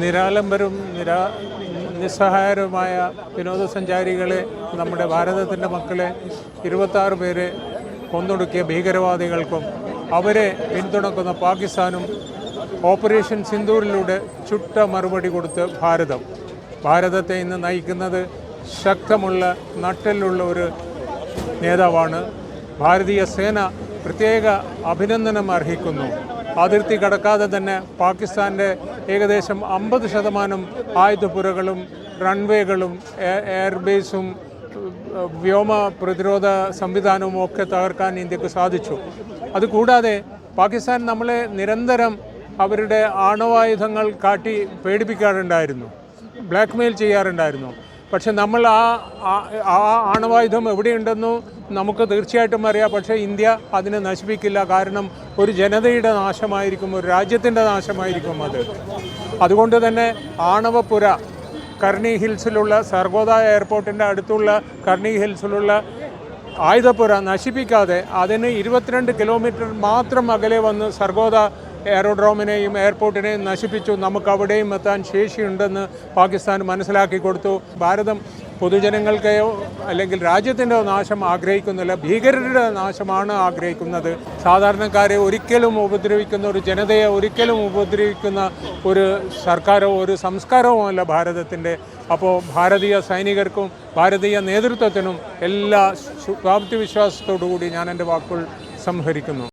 നിരാലംബരും നിരാ നിസ്സഹായരുമായ വിനോദസഞ്ചാരികളെ നമ്മുടെ ഭാരതത്തിന്റെ മക്കളെ ഇരുപത്താറ് പേരെ കൊന്നൊടുക്കിയ ഭീകരവാദികൾക്കും അവരെ പിന്തുണക്കുന്ന പാകിസ്ഥാനും ഓപ്പറേഷൻ സിന്ധൂരിലൂടെ ചുട്ട മറുപടി കൊടുത്ത് ഭാരതം. ഭാരതത്തെ ഇന്ന് നയിക്കുന്നത് ശക്തമുള്ള നട്ടലുള്ള ഒരു നേതാവാണ്. ഭാരതീയ സേന പ്രത്യേക അഭിനന്ദനം അർഹിക്കുന്നു. അതിർത്തി കടക്കാതെ തന്നെ പാകിസ്ഥാന്റെ ഏകദേശം അമ്പത് ശതമാനം ആയുധപ്പുരകളും റൺവേകളും എയർബേസും വ്യോമ പ്രതിരോധ സംവിധാനവും ഒക്കെ തകർക്കാൻ ഇന്ത്യയ്ക്ക് സാധിച്ചു. അതുകൂടാതെ പാകിസ്ഥാൻ നമ്മളെ നിരന്തരം അവരുടെ ആണവായുധങ്ങൾ കാട്ടി പേടിപ്പിക്കാറുണ്ടായിരുന്നു ബ്ലാക്ക്മെയിൽ ചെയ്യാറുണ്ടായിരുന്നു. പക്ഷെ നമ്മൾ ആ ആ- ആണവായുധം എവിടെയുണ്ടെന്നു നമുക്ക് തീർച്ചയായിട്ടും അറിയാം. പക്ഷേ ഇന്ത്യ അതിനെ നശിപ്പിക്കില്ല. കാരണം ഒരു ജനതയുടെ നാശമായിരിക്കും ഒരു രാജ്യത്തിന്റെ നാശമായിരിക്കും അത്. അതുകൊണ്ട് തന്നെ ആണവപുര കർണി ഹിൽസിലുള്ള സർഗോദ എയർപോർട്ടിന്റെ അടുത്തുള്ള കർണി ഹിൽസിലുള്ള ആയുധപ്പുര നശിപ്പിക്കാതെ അതിന് ഇരുപത്തിരണ്ട് കിലോമീറ്റർ മാത്രം അകലെ വന്ന് സർഗോദ എയറോഡ്രോമിനെയും എയർപോർട്ടിനെയും നശിപ്പിച്ചു. നമുക്ക് അവിടെയും എത്താൻ ശേഷിയുണ്ടെന്ന് പാകിസ്ഥാൻ മനസ്സിലാക്കി കൊടുത്തു. ഭാരതം പൊതുജനങ്ങൾക്കെയോ അല്ലെങ്കിൽ രാജ്യത്തിന്റെ നാശം ആഗ്രഹിക്കുന്നില്ല. ഭീകരരുടെ നാശമാണ് ആഗ്രഹിക്കുന്നത്. സാധാരണക്കാരെ ഒരിക്കലും ഉപദ്രവിക്കുന്ന ഒരു ജനതയെ ഒരിക്കലും ഉപദ്രവിക്കുന്ന ഒരു സർക്കാരോ ഒരു സംസ്കാരവുമല്ല ഭാരതത്തിന്റെ. അപ്പോൾ ഭാരതീയ സൈനികർക്കും ഭാരതീയ നേതൃത്വത്തിനും എല്ലാ ശുഭാപ്തി വിശ്വാസത്തോടു കൂടി ഞാൻ എന്റെ വാക്കുകൾ സംഹരിക്കുന്നു.